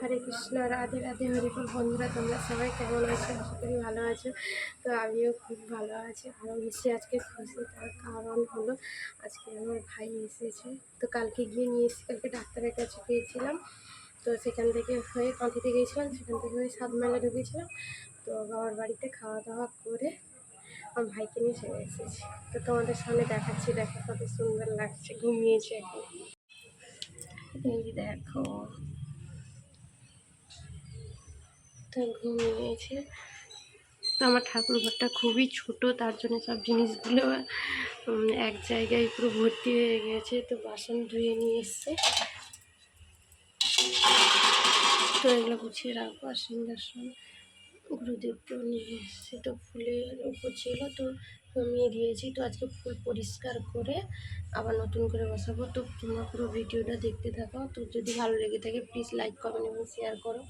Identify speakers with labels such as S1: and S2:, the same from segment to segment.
S1: হরে কৃষ্ণ, রাধে রাধে হরিপুর বন্ধুরা, তোমরা সবাই কেমন আছো? আশা করি ভালো আছো। তো আমিও খুব ভালো আছি। আরও বেশি আজকে খুশি, তার কারণ হলো আজকে আমার ভাই এসেছে। তো কালকে গিয়ে নিয়ে এসেছি কালকে ডাক্তারের কাছে গিয়েছিলাম। তো সেখান থেকে হয়ে কাঁথিতে গিয়েছিলাম। সেখান থেকে হয়ে সাত মাইলে ঢুকেছিলাম। তো বাবার বাড়িতে খাওয়া দাওয়া করে আমার ভাইকে নিয়ে চলে এসেছি। তো তোমাদের সামনে দেখাচ্ছি, দেখো কত সুন্দর লাগছে, ঘুমিয়েছে এখন। এই দেখো। তো ঘুমিয়েছে তো আমার ঠাকুর ঘরটা খুবই ছোট, তার জন্য সব জিনিসগুলো এক জায়গায় পুরো ভর্তি হয়ে গেছে। তো বাসন ধুয়ে নিয়ে এসছে। তো এগুলো গুছিয়ে রাখব আর সিংহাসন গুরুদেবকেও নিয়ে এসছে। তো ফুলের উপর ছিল, তো কমিয়ে দিয়েছি। তো আজকে ফুল পরিষ্কার করে আবার নতুন করে বসাবো। তো তোমরা পুরো ভিডিওটা দেখতে থাকো। তো যদি ভালো লেগে থাকে প্লিজ লাইক কমেন্ট এবং শেয়ার করো।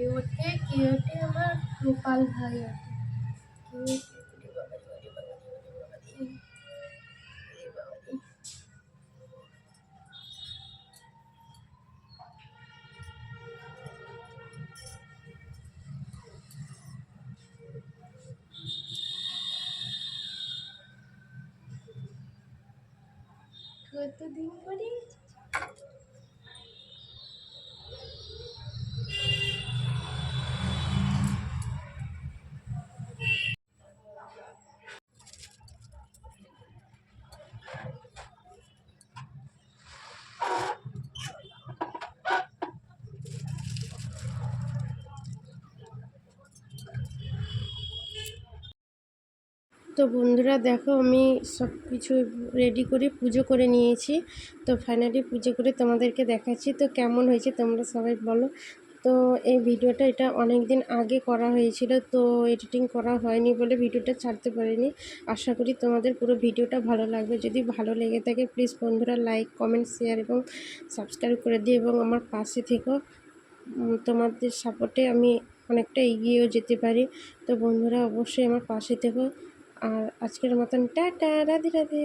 S1: কি ওঠে আমার গোপাল ভাই ওঠে। কতদিন পরে তো বন্ধুরা দেখো আমি সব কিছু রেডি করে পুজো করে নিয়েছি। তো ফাইনালি পুজো করে তোমাদেরকে দেখাচ্ছি। তো কেমন হয়েছে তোমরা সবাই বলো। তো এই ভিডিওটা এটা অনেক দিন আগে করা হয়েছিল। তো এডিটিং করা হয়নি বলে ভিডিওটা ছাড়তে পারিনি। আশা করি তোমাদের পুরো ভিডিওটা ভালো লাগবে। যদি ভালো লেগে থাকে প্লিজ বন্ধুরা লাইক কমেন্ট শেয়ার এবং সাবস্ক্রাইব করে দিও এবং আমার পাশে থেকো। তোমাদের সাপোর্টে আমি অনেকটা এগিয়েও যেতে পারি। তো বন্ধুরা অবশ্যই আমার পাশে থেকো। আর আজকের মতন টাটা রাধে রাধে।